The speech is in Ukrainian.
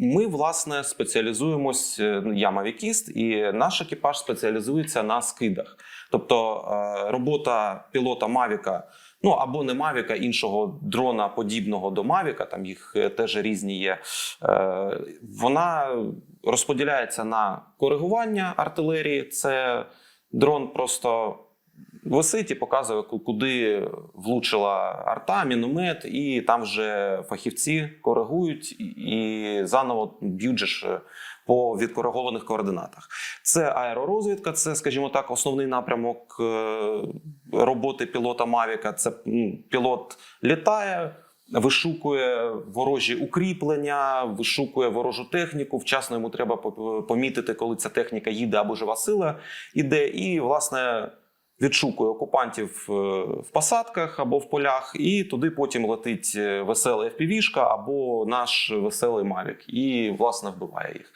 Ми власне спеціалізуємось. е, ну, Я мавікіст, і наш екіпаж спеціалізується на скидах. Тобто е, робота пілота Мавіка, ну або не Мавіка, іншого дрона подібного до Мавіка, там їх е, теж різні є. Вона розподіляється на коригування артилерії. Це дрон просто висить і показує, куди влучила арта, міномет, і там вже фахівці коригують і- заново б'ють по відкоригованих координатах. Це аеророзвідка, це, скажімо так, основний напрямок е, роботи пілота Мавіка. Це пілот літає. Вишукує ворожі укріплення, вишукує ворожу техніку. Вчасно йому треба помітити, коли ця техніка їде або жива сила іде, і власне відшукує окупантів е, в посадках або в полях, і туди потім летить весела веселий FPV-шка або наш веселий Мавік, і власне вбиває їх.